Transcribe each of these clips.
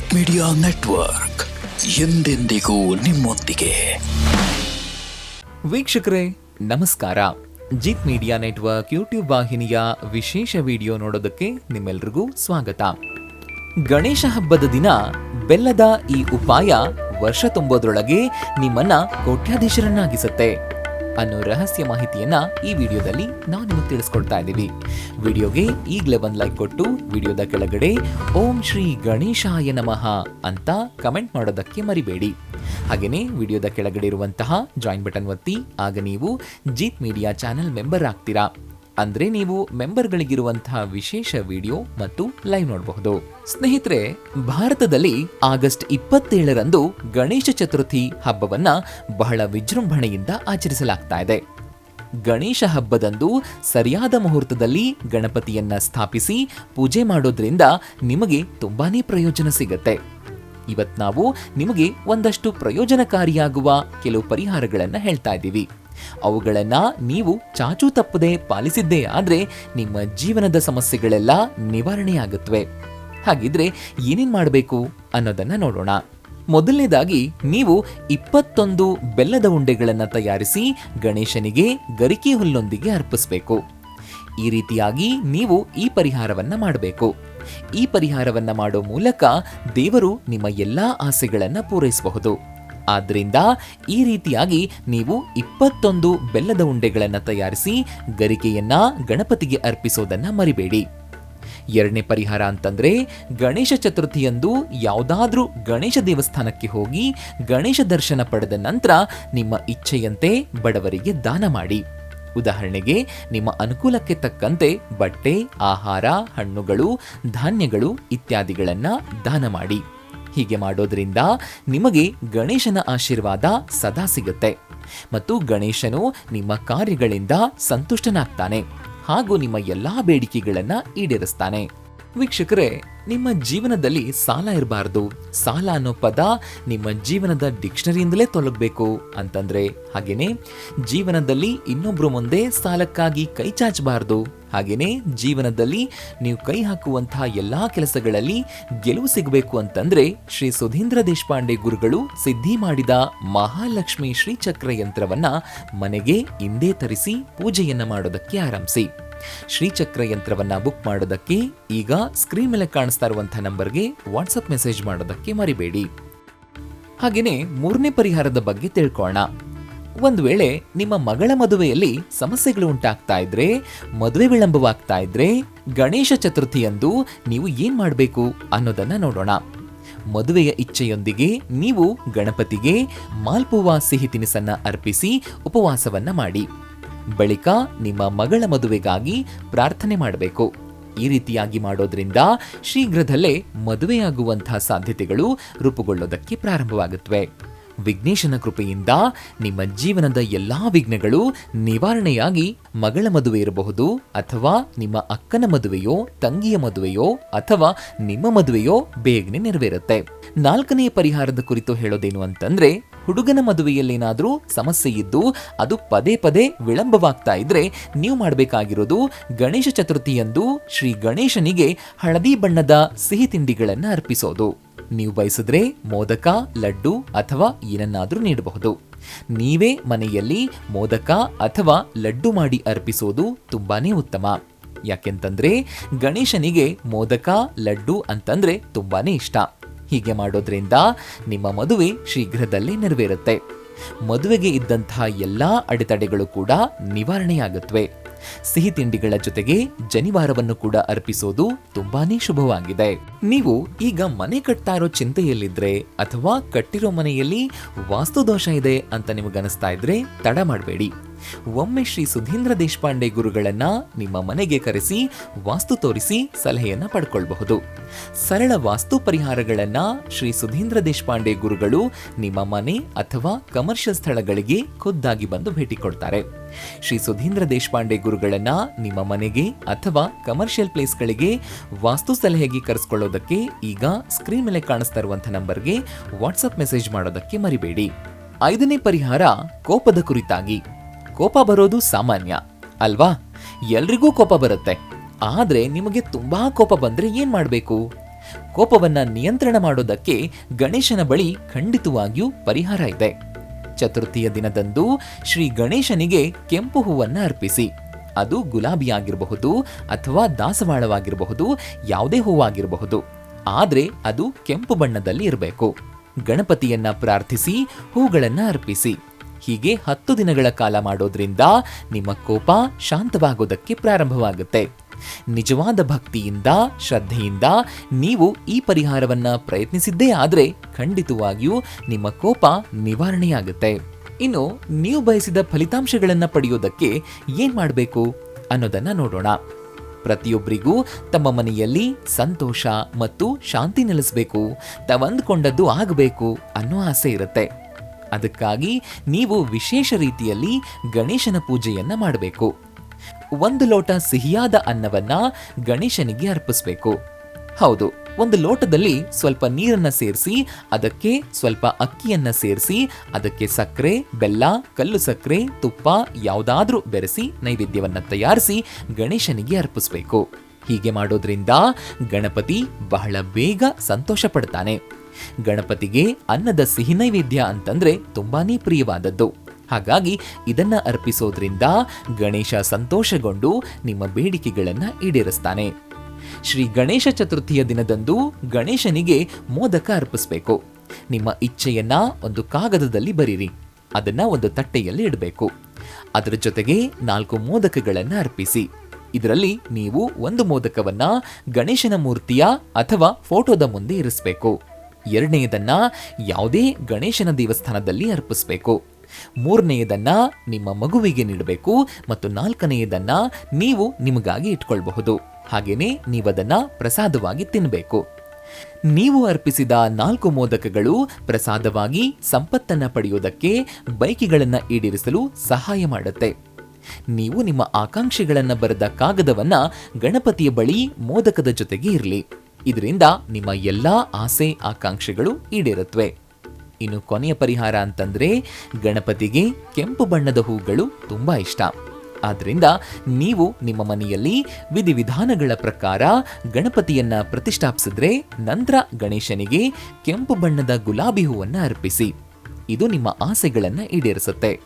Jeet media network ಎಂದೆಂದಿಗೂ ನಿಮ್ಮೊಂದಿಗೆ. ವೀಕ್ಷಕರೇ, ನಮಸ್ಕಾರ. ಜಿತ್ ಮೀಡಿಯಾ ನೆಟ್ವರ್ಕ್ ಯೂಟ್ಯೂಬ್ ವಾಹಿನಿಯ ವಿಶೇಷ ವಿಡಿಯೋ ನೋಡೋದಕ್ಕೆ ನಿಮ್ಮೆಲ್ರಿಗೂ ಸ್ವಾಗತ. ಗಣೇಶ ಹಬ್ಬದ ದಿನ ಬೆಲ್ಲದ ಈ ಉಪಾಯ ವರ್ಷ ತುಂಬೋದ್ರೊಳಗೆ ನಿಮ್ಮನ್ನ ಕೋಟ್ಯಾಧೀಶರನ್ನಾಗಿಸುತ್ತೆ. ಅನ್ನೋ ರಹಸ್ಯ ಮಾಹಿತಿಯನ್ನ ಈ ವಿಡಿಯೋದಲ್ಲಿ ನಾವು ನಿಮಗೆ ತಿಳಿಸ್ಕೊಡ್ತಾ ಇದ್ದೀವಿ. ವಿಡಿಯೋಗೆ ಈಗಲೇ ಒಂದು ಲೈಕ್ ಕೊಟ್ಟು ವಿಡಿಯೋದ ಕೆಳಗಡೆ ಓಂ ಶ್ರೀ ಗಣೇಶಾಯ ನಮಃ ಅಂತ ಕಮೆಂಟ್ ಮಾಡೋದಕ್ಕೆ ಮರಿಬೇಡಿ. ಹಾಗೆಯೇ ವಿಡಿಯೋದ ಕೆಳಗಡೆ ಇರುವಂತಹ ಜಾಯಿನ್ ಬಟನ್ ಒತ್ತಿ, ಆಗ ನೀವು ಜೀತ್ ಮೀಡಿಯಾ ಚಾನೆಲ್ ಮೆಂಬರ್ ಆಗ್ತೀರಾ. ಅಂದ್ರೆ ನೀವು ಮೆಂಬರ್ಗಳಿಗಿರುವಂತಹ ವಿಶೇಷ ವಿಡಿಯೋ ಮತ್ತು ಲೈವ್ ನೋಡಬಹುದು. ಸ್ನೇಹಿತರೆ, ಭಾರತದಲ್ಲಿ ಆಗಸ್ಟ್ ಇಪ್ಪತ್ತೇಳರಂದು ಗಣೇಶ ಚತುರ್ಥಿ ಹಬ್ಬವನ್ನ ಬಹಳ ವಿಜೃಂಭಣೆಯಿಂದ ಆಚರಿಸಲಾಗ್ತಾ ಇದೆ. ಗಣೇಶ ಹಬ್ಬದಂದು ಸರಿಯಾದ ಮುಹೂರ್ತದಲ್ಲಿ ಗಣಪತಿಯನ್ನ ಸ್ಥಾಪಿಸಿ ಪೂಜೆ ಮಾಡೋದ್ರಿಂದ ನಿಮಗೆ ತುಂಬಾನೇ ಪ್ರಯೋಜನ ಸಿಗತ್ತೆ. ಇವತ್ ನಾವು ನಿಮಗೆ ಒಂದಷ್ಟು ಪ್ರಯೋಜನಕಾರಿಯಾಗುವ ಕೆಲವು ಪರಿಹಾರಗಳನ್ನು ಹೇಳ್ತಾ ಇದ್ದೀವಿ. ಅವುಗಳನ್ನ ನೀವು ಚಾಚು ತಪ್ಪದೆ ಪಾಲಿಸಿದ್ದೇ ಆದರೆ ನಿಮ್ಮ ಜೀವನದ ಸಮಸ್ಯೆಗಳೆಲ್ಲ ನಿವಾರಣೆಯಾಗುತ್ತವೆ. ಹಾಗಿದ್ರೆ ಏನೇನ್ ಮಾಡಬೇಕು ಅನ್ನೋದನ್ನ ನೋಡೋಣ. ಮೊದಲನೇದಾಗಿ ನೀವು ಇಪ್ಪತ್ತೊಂದು ಬೆಲ್ಲದ ಉಂಡೆಗಳನ್ನು ತಯಾರಿಸಿ ಗಣೇಶನಿಗೆ ಗರಿಕೆ ಹುಲ್ಲೊಂದಿಗೆ ಅರ್ಪಿಸಬೇಕು. ಈ ರೀತಿಯಾಗಿ ನೀವು ಈ ಪರಿಹಾರವನ್ನ ಮಾಡಬೇಕು. ಈ ಪರಿಹಾರವನ್ನ ಮಾಡೋ ಮೂಲಕ ದೇವರು ನಿಮ್ಮ ಎಲ್ಲಾ ಆಸೆಗಳನ್ನು ಪೂರೈಸಬಹುದು. ಆದ್ರಿಂದ ಈ ರೀತಿಯಾಗಿ ನೀವು ಇಪ್ಪತ್ತೊಂದು ಬೆಲ್ಲದ ಉಂಡೆಗಳನ್ನು ತಯಾರಿಸಿ ಗರಿಕೆಯನ್ನ ಗಣಪತಿಗೆ ಅರ್ಪಿಸೋದನ್ನು ಮರಿಬೇಡಿ. ಎರಡನೇ ಪರಿಹಾರ ಅಂತಂದರೆ ಗಣೇಶ ಚತುರ್ಥಿಯಂದು ಯಾವುದಾದ್ರೂ ಗಣೇಶ ದೇವಸ್ಥಾನಕ್ಕೆ ಹೋಗಿ ಗಣೇಶ ದರ್ಶನ ಪಡೆದ ನಂತರ ನಿಮ್ಮ ಇಚ್ಛೆಯಂತೆ ಬಡವರಿಗೆ ದಾನ ಮಾಡಿ. ಉದಾಹರಣೆಗೆ ನಿಮ್ಮ ಅನುಕೂಲಕ್ಕೆ ತಕ್ಕಂತೆ ಬಟ್ಟೆ, ಆಹಾರ, ಹಣ್ಣುಗಳು, ಧಾನ್ಯಗಳು ಇತ್ಯಾದಿಗಳನ್ನು ದಾನ ಮಾಡಿ. ಹೀಗೆ ಮಾಡೋದ್ರಿಂದ ನಿಮಗೆ ಗಣೇಶನ ಆಶೀರ್ವಾದ ಸದಾ ಸಿಗುತ್ತೆ. ಮತ್ತು ಗಣೇಶನು ನಿಮ್ಮ ಕಾರ್ಯಗಳಿಂದ ಸಂತುಷ್ಟನಾಗ್ತಾನೆ ಹಾಗೂ ನಿಮ್ಮ ಎಲ್ಲಾ ಬೇಡಿಕೆಗಳನ್ನು ಈಡೇರಿಸ್ತಾನೆ. ವೀಕ್ಷಕರೇ, ನಿಮ್ಮ ಜೀವನದಲ್ಲಿ ಸಾಲ ಇರಬಾರ್ದು. ಸಾಲ ಅನ್ನೋ ಪದ ನಿಮ್ಮ ಜೀವನದ ಡಿಕ್ಷನರಿಯಿಂದಲೇ ತೊಲಗಬೇಕು ಅಂತಂದ್ರೆ ಹಾಗೇನೆ, ಜೀವನದಲ್ಲಿ ಇನ್ನೊಬ್ರು ಮುಂದೆ ಸಾಲಕ್ಕಾಗಿ ಕೈ ಚಾಚಬಾರ್ದು. ಹಾಗೇನೆ, ಜೀವನದಲ್ಲಿ ನೀವು ಕೈ ಹಾಕುವಂತಹ ಎಲ್ಲಾ ಕೆಲಸಗಳಲ್ಲಿ ಗೆಲುವು ಸಿಗಬೇಕು ಅಂತಂದ್ರೆ ಶ್ರೀ ಸುಧೀಂದ್ರ ದೇಶಪಾಂಡೆ ಗುರುಗಳು ಸಿದ್ಧಿ ಮಾಡಿದ ಮಹಾಲಕ್ಷ್ಮಿ ಶ್ರೀಚಕ್ರ ಯಂತ್ರವನ್ನ ಮನೆಗೆ ಹಿಂದೆ ತರಿಸಿ ಪೂಜೆಯನ್ನ ಮಾಡೋದಕ್ಕೆ ಆರಂಭಿಸಿ. ಶ್ರೀಚಕ್ರ ಯಂತ್ರವನ್ನ ಬುಕ್ ಮಾಡೋದಕ್ಕೆ ಈಗ ಸ್ಕ್ರೀನ್ ಮೇಲೆ ಕಾಣಿಸ್ತಾ ಇರುವಂತಹ ನಂಬರ್ಗೆ ವಾಟ್ಸಪ್ ಮೆಸೇಜ್ ಮಾಡೋದಕ್ಕೆ ಮರಿಬೇಡಿ. ಹಾಗೇನೆ ಮೂರನೇ ಪರಿಹಾರದ ಬಗ್ಗೆ ತಿಳ್ಕೋಣ ಒಂದು ವೇಳೆ ನಿಮ್ಮ ಮಗಳ ಮದುವೆಯಲ್ಲಿ ಸಮಸ್ಯೆಗಳು ಉಂಟಾಗ್ತಾ ಇದ್ರೆ, ಮದುವೆ ವಿಳಂಬವಾಗ್ತಾ ಇದ್ರೆ, ಗಣೇಶ ಚತುರ್ಥಿಯಂದು ನೀವು ಏನ್ ಮಾಡಬೇಕು ಅನ್ನೋದನ್ನ ನೋಡೋಣ. ಮದುವೆಯ ಇಚ್ಛೆಯೊಂದಿಗೆ ನೀವು ಗಣಪತಿಗೆ ಮಾಲ್ಪುವಾ ಸಿಹಿ ತಿನಿಸನ್ನ ಅರ್ಪಿಸಿ ಉಪವಾಸವನ್ನ ಮಾಡಿ. ಬಳಿಕ ನಿಮ್ಮ ಮಗಳ ಮದುವೆಗಾಗಿ ಪ್ರಾರ್ಥನೆ ಮಾಡಬೇಕು. ಈ ರೀತಿಯಾಗಿ ಮಾಡೋದ್ರಿಂದ ಶೀಘ್ರದಲ್ಲೇ ಮದುವೆಯಾಗುವಂತಹ ಸಾಧ್ಯತೆಗಳು ರೂಪುಗೊಳ್ಳೋದಕ್ಕೆ ಪ್ರಾರಂಭವಾಗುತ್ತವೆ. ವಿಘ್ನೇಶನ ಕೃಪೆಯಿಂದ ನಿಮ್ಮ ಜೀವನದ ಎಲ್ಲಾ ವಿಘ್ನಗಳು ನಿವಾರಣೆಯಾಗಿ ಮಗಳ ಮದುವೆ ಇರಬಹುದು ಅಥವಾ ನಿಮ್ಮ ಅಕ್ಕನ ಮದುವೆಯೋ, ತಂಗಿಯ ಮದುವೆಯೋ ಅಥವಾ ನಿಮ್ಮ ಮದುವೆಯೋ ಬೇಗನೆ ನೆರವೇರುತ್ತೆ. ನಾಲ್ಕನೇ ಪರಿಹಾರದ ಕುರಿತು ಹೇಳೋದೇನು ಅಂತಂದ್ರೆ ಹುಡುಗನ ಮದುವೆಯಲ್ಲೇನಾದರೂ ಸಮಸ್ಯೆ ಇದ್ದು ಅದು ಪದೇ ಪದೇ ವಿಳಂಬವಾಗ್ತಾ ಇದ್ರೆ ನೀವು ಮಾಡಬೇಕಾಗಿರೋದು ಗಣೇಶ ಚತುರ್ಥಿಯಂದು ಶ್ರೀ ಗಣೇಶನಿಗೆ ಹಳದಿ ಬಣ್ಣದ ಸಿಹಿ ತಿಂಡಿಗಳನ್ನು ಅರ್ಪಿಸೋದು. ನೀವು ಬಯಸಿದ್ರೆ ಮೋದಕ, ಲಡ್ಡು ಅಥವಾ ಏನನ್ನಾದರೂ ನೀಡಬಹುದು. ನೀವೇ ಮನೆಯಲ್ಲಿ ಮೋದಕ ಅಥವಾ ಲಡ್ಡು ಮಾಡಿ ಅರ್ಪಿಸೋದು ತುಂಬಾನೇ ಉತ್ತಮ. ಯಾಕೆಂತಂದ್ರೆ ಗಣೇಶನಿಗೆ ಮೋದಕ, ಲಡ್ಡು ಅಂತಂದ್ರೆ ತುಂಬಾನೇ ಇಷ್ಟ. ಹೀಗೆ ಮಾಡೋದ್ರಿಂದ ನಿಮ್ಮ ಮದುವೆ ಶೀಘ್ರದಲ್ಲೇ ನೆರವೇರುತ್ತೆ. ಮದುವೆಗೆ ಇದ್ದಂತಹ ಎಲ್ಲ ಅಡೆತಡೆಗಳು ಕೂಡ ನಿವಾರಣೆಯಾಗುತ್ತವೆ ಸಿಹಿ ತಿಂಡಿಗಳ ಜೊತೆಗೆ ಜನಿವಾರವನ್ನು ಕೂಡ ಅರ್ಪಿಸೋದು ತುಂಬಾನೇ ಶುಭವಾಗಿದೆ. ನೀವು ಈಗ ಮನೆ ಕಟ್ತಾ ಇರೋ ಚಿಂತೆಯಲ್ಲಿದ್ರೆ ಅಥವಾ ಕಟ್ಟಿರೋ ಮನೆಯಲ್ಲಿ ವಾಸ್ತುದೋಷ ಇದೆ ಅಂತ ನಿಮಗನಿಸ್ತಾ ಇದ್ರೆ ತಡ ಮಾಡಬೇಡಿ. ಒಮ್ಮೆ ಶ್ರೀ ಸುಧೀಂದ್ರ ದೇಶಪಾಂಡೆ ಗುರುಗಳನ್ನ ನಿಮ್ಮ ಮನೆಗೆ ಕರೆಸಿ ವಾಸ್ತು ತೋರಿಸಿ ಸಲಹೆಯನ್ನ ಪಡ್ಕೊಳ್ಬಹುದು. ಸರಳ ವಾಸ್ತು ಪರಿಹಾರಗಳನ್ನ ಶ್ರೀ ಸುಧೀಂದ್ರ ದೇಶಪಾಂಡೆ ಗುರುಗಳು ನಿಮ್ಮ ಮನೆ ಅಥವಾ ಕಮರ್ಷಿಯಲ್ ಸ್ಥಳಗಳಿಗೆ ಖುದ್ದಾಗಿ ಬಂದು ಭೇಟಿ ಕೊಡ್ತಾರೆ. ಶ್ರೀ ಸುಧೀಂದ್ರ ದೇಶಪಾಂಡೆ ಗುರುಗಳನ್ನ ನಿಮ್ಮ ಮನೆಗೆ ಅಥವಾ ಕಮರ್ಷಿಯಲ್ ಪ್ಲೇಸ್ಗಳಿಗೆ ವಾಸ್ತು ಸಲಹೆಗೆ ಕರೆಸ್ಕೊಳ್ಳೋದಕ್ಕೆ ಈಗ ಸ್ಕ್ರೀನ್ ಮೇಲೆ ಕಾಣಿಸ್ತಾ ಇರುವಂಥ ನಂಬರ್ಗೆ ವಾಟ್ಸಪ್ ಮೆಸೇಜ್ ಮಾಡೋದಕ್ಕೆ ಮರಿಬೇಡಿ. ಐದನೇ ಪರಿಹಾರ ಕೋಪದ ಕುರಿತಾಗಿ. ಕೋಪ ಬರೋದು ಸಾಮಾನ್ಯ, ಅಲ್ವಾ? ಎಲ್ರಿಗೂ ಕೋಪ ಬರುತ್ತೆ. ಆದ್ರೆ ನಿಮಗೆ ತುಂಬಾ ಕೋಪ ಬಂದ್ರೆ ಏನ್ ಮಾಡಬೇಕು? ಕೋಪವನ್ನ ನಿಯಂತ್ರಣ ಮಾಡೋದಕ್ಕೆ ಗಣೇಶನ ಬಳಿ ಖಂಡಿತವಾಗಿಯೂ ಪರಿಹಾರ ಇದೆ. ಚತುರ್ಥಿಯ ದಿನದಂದು ಶ್ರೀ ಗಣೇಶನಿಗೆ ಕೆಂಪು ಹೂವನ್ನ ಅರ್ಪಿಸಿ. ಅದು ಗುಲಾಬಿ ಆಗಿರಬಹುದು ಅಥವಾ ದಾಸವಾಳವಾಗಿರಬಹುದು, ಯಾವುದೇ ಹೂವಾಗಿರಬಹುದು. ಆದ್ರೆ ಅದು ಕೆಂಪು ಬಣ್ಣದಲ್ಲಿ ಇರಬೇಕು. ಗಣಪತಿಯನ್ನ ಪ್ರಾರ್ಥಿಸಿ ಹೂಗಳನ್ನ ಅರ್ಪಿಸಿ. ಹೀಗೆ ಹತ್ತು ದಿನಗಳ ಕಾಲ ಮಾಡೋದ್ರಿಂದ ನಿಮ್ಮ ಕೋಪ ಶಾಂತವಾಗೋದಕ್ಕೆ ಪ್ರಾರಂಭವಾಗುತ್ತೆ. ನಿಜವಾದ ಭಕ್ತಿಯಿಂದ, ಶ್ರದ್ಧೆಯಿಂದ ನೀವು ಈ ಪರಿಹಾರವನ್ನ ಪ್ರಯತ್ನಿಸಿದ್ದೇ ಆದರೆ ಖಂಡಿತವಾಗಿಯೂ ನಿಮ್ಮ ಕೋಪ ನಿವಾರಣೆಯಾಗುತ್ತೆ. ಇನ್ನು ನೀವು ಬಯಸಿದ ಫಲಿತಾಂಶಗಳನ್ನ ಪಡೆಯೋದಕ್ಕೆ ಏನ್ ಮಾಡಬೇಕು ಅನ್ನೋದನ್ನ ನೋಡೋಣ. ಪ್ರತಿಯೊಬ್ಬರಿಗೂ ತಮ್ಮ ಮನೆಯಲ್ಲಿ ಸಂತೋಷ ಮತ್ತು ಶಾಂತಿ ನೆಲೆಸಬೇಕು, ತವಂದುಕೊಂಡದ್ದು ಆಗಬೇಕು ಅನ್ನೋ ಆಸೆ ಇರುತ್ತೆ. ಅದಕ್ಕಾಗಿ ನೀವು ವಿಶೇಷ ರೀತಿಯಲ್ಲಿ ಗಣೇಶನ ಪೂಜೆಯನ್ನು ಮಾಡಬೇಕು. ಒಂದು ಲೋಟ ಸಿಹಿಯಾದ ಅನ್ನವನ್ನ ಗಣೇಶನಿಗೆ ಅರ್ಪಿಸಬೇಕು. ಹೌದು, ಒಂದು ಲೋಟದಲ್ಲಿ ಸ್ವಲ್ಪ ನೀರನ್ನ ಸೇರಿಸಿ, ಅದಕ್ಕೆ ಸ್ವಲ್ಪ ಅಕ್ಕಿಯನ್ನ ಸೇರಿಸಿ, ಅದಕ್ಕೆ ಸಕ್ಕರೆ, ಬೆಲ್ಲ, ಕಲ್ಲು ಸಕ್ಕರೆ, ತುಪ್ಪ ಯಾವುದಾದ್ರೂ ಬೆರೆಸಿ, ನೈವೇದ್ಯವನ್ನ ತಯಾರಿಸಿ ಗಣೇಶನಿಗೆ ಅರ್ಪಿಸಬೇಕು. ಹೀಗೆ ಮಾಡೋದ್ರಿಂದ ಗಣಪತಿ ಬಹಳ ಬೇಗ ಸಂತೋಷ ಪಡ್ತಾನೆ. ಗಣಪತಿಗೆ ಅನ್ನದ ಸಿಹಿ ನೈವೇದ್ಯ ಅಂತಂದ್ರೆ ತುಂಬಾನೇ ಪ್ರಿಯವಾದದ್ದು. ಹಾಗಾಗಿ ಇದನ್ನ ಅರ್ಪಿಸೋದ್ರಿಂದ ಗಣೇಶ ಸಂತೋಷಗೊಂಡು ನಿಮ್ಮ ಬೇಡಿಕೆಗಳನ್ನ ಈಡೇರಿಸ್ತಾನೆ. ಶ್ರೀ ಗಣೇಶ ಚತುರ್ಥಿಯ ದಿನದಂದು ಗಣೇಶನಿಗೆ ಮೋದಕ ಅರ್ಪಿಸಬೇಕು. ನಿಮ್ಮ ಇಚ್ಛೆಯನ್ನ ಒಂದು ಕಾಗದದಲ್ಲಿ ಬರೀರಿ. ಅದನ್ನ ಒಂದು ತಟ್ಟೆಯಲ್ಲಿ ಇಡಬೇಕು. ಅದರ ಜೊತೆಗೆ ನಾಲ್ಕು ಮೋದಕಗಳನ್ನು ಅರ್ಪಿಸಿ. ಇದರಲ್ಲಿ ನೀವು ಒಂದು ಮೋದಕವನ್ನ ಗಣೇಶನ ಮೂರ್ತಿಯ ಅಥವಾ ಫೋಟೋದ ಮುಂದೆ ಇರಿಸಬೇಕು. ಎರಡನೆಯದನ್ನ ಯಾವುದೇ ಗಣೇಶನ ದೇವಸ್ಥಾನದಲ್ಲಿ ಅರ್ಪಿಸಬೇಕು. ಮೂರನೆಯದನ್ನ ನಿಮ್ಮ ಮಗುವಿಗೆ ನೀಡಬೇಕು ಮತ್ತು ನಾಲ್ಕನೆಯದನ್ನ ನೀವು ನಿಮಗಾಗಿ ಇಟ್ಕೊಳ್ಬಹುದು. ಹಾಗೇನೆ ನೀವದನ್ನ ಪ್ರಸಾದವಾಗಿ ತಿನ್ನಬೇಕು ನೀವು ಅರ್ಪಿಸಿದ ನಾಲ್ಕು ಮೋದಕಗಳು ಪ್ರಸಾದವಾಗಿ ಸಂಪತ್ತನ್ನ ಪಡೆಯುವುದಕ್ಕೆ ಬೈಕಿಗಳನ್ನ ಈಡೇರಿಸಲು ಸಹಾಯ ಮಾಡುತ್ತೆ. ನೀವು ನಿಮ್ಮ ಆಕಾಂಕ್ಷೆಗಳನ್ನು ಬರೆದ ಕಾಗದವನ್ನ ಗಣಪತಿಯ ಬಳಿ ಮೋದಕದ ಜೊತೆಗೆ ಇರಲಿ. ಇದರಿಂದ ನಿಮ್ಮ ಎಲ್ಲ ಆಸೆ ಆಕಾಂಕ್ಷೆಗಳು ಈಡೇರುತ್ತವೆ. ಇನ್ನು ಕೊನೆಯ ಪರಿಹಾರ ಅಂತಂದ್ರೆ ಗಣಪತಿಗೆ ಕೆಂಪು ಬಣ್ಣದ ಹೂಗಳು ತುಂಬಾ ಇಷ್ಟ. ಆದ್ದರಿಂದ ನೀವು ನಿಮ್ಮ ಮನೆಯಲ್ಲಿ ವಿಧಿವಿಧಾನಗಳ ಪ್ರಕಾರ ಗಣಪತಿಯನ್ನ ಪ್ರತಿಷ್ಠಾಪಿಸಿದ್ರೆ ನಂತರ ಗಣೇಶನಿಗೆ ಕೆಂಪು ಬಣ್ಣದ ಗುಲಾಬಿ ಹೂವನ್ನು ಅರ್ಪಿಸಿ. ಇದು ನಿಮ್ಮ ಆಸೆಗಳನ್ನು ಈಡೇರಿಸುತ್ತೆ.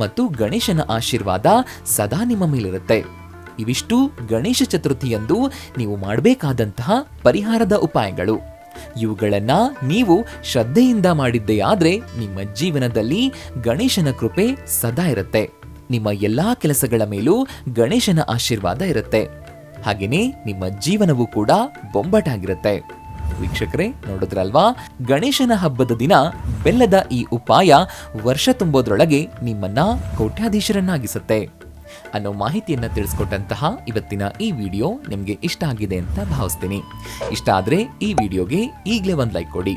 ಮತ್ತು ಗಣೇಶನ ಆಶೀರ್ವಾದ ಸದಾ ನಿಮ್ಮ ಮೇಲಿರುತ್ತೆ. ಇವಿಷ್ಟು ಗಣೇಶ ಚತುರ್ಥಿಯಂದು ನೀವು ಮಾಡಬೇಕಾದಂತಹ ಪರಿಹಾರದ ಉಪಾಯಗಳು. ಇವುಗಳನ್ನು ನೀವು ಶ್ರದ್ಧೆಯಿಂದ ಮಾಡಿದ್ದೇ ನಿಮ್ಮ ಜೀವನದಲ್ಲಿ ಗಣೇಶನ ಕೃಪೆ ಸದಾ ಇರುತ್ತೆ. ನಿಮ್ಮ ಎಲ್ಲ ಕೆಲಸಗಳ ಮೇಲೂ ಗಣೇಶನ ಆಶೀರ್ವಾದ ಇರುತ್ತೆ. ಹಾಗೆಯೇ ನಿಮ್ಮ ಜೀವನವೂ ಕೂಡ ಬೊಂಬಟಾಗಿರುತ್ತೆ. ವೀಕ್ಷಕರೇ, ನೋಡಿದ್ರಲ್ವಾ? ಗಣೇಶನ ಹಬ್ಬದ ದಿನ ಬೆಲ್ಲದ ಈ ಉಪಾಯ ವರ್ಷ ತುಂಬೋದ್ರೊಳಗೆ ನಿಮ್ಮನ್ನ ಕೋಟ್ಯಾಧೀಶರನ್ನಾಗಿಸುತ್ತೆ. ಅನ್ನೋ ಮಾಹಿತಿಯನ್ನು ತಿಳಿಸ್ಕೊಟ್ಟಂತಹ ಇವತ್ತಿನ ಈ ವಿಡಿಯೋ ನಿಮಗೆ ಇಷ್ಟ ಆಗಿದೆ ಅಂತ ಭಾವಿಸ್ತೀನಿ. ಇಷ್ಟ ಆದರೆ ಈ ವಿಡಿಯೋಗೆ ಈಗಲೇ ಒಂದು ಲೈಕ್ ಕೊಡಿ.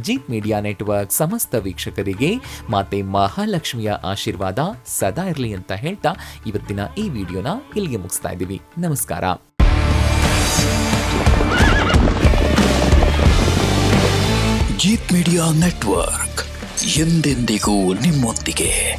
ಜೀತ್ ಮೀಡಿಯಾ ನೆಟ್ವರ್ಕ್ ಸಮಸ್ತ ವೀಕ್ಷಕರಿಗೆ ಮಾತೆ ಮಹಾಲಕ್ಷ್ಮಿಯ ಆಶೀರ್ವಾದ ಸದಾ ಇರಲಿ ಅಂತ ಹೇಳ್ತಾ ಇವತ್ತಿನ ಈ ವಿಡಿಯೋನ ಇಲ್ಲಿಗೆ ಮುಗಿಸ್ತಾ ಇದ್ದೀವಿ. ನಮಸ್ಕಾರ. ಜೀತ್ ಮೀಡಿಯಾ ನೆಟ್ವರ್ಕ್ ಎಂದೆಂದಿಗೂ ನಿಮ್ಮೊಂದಿಗೆ.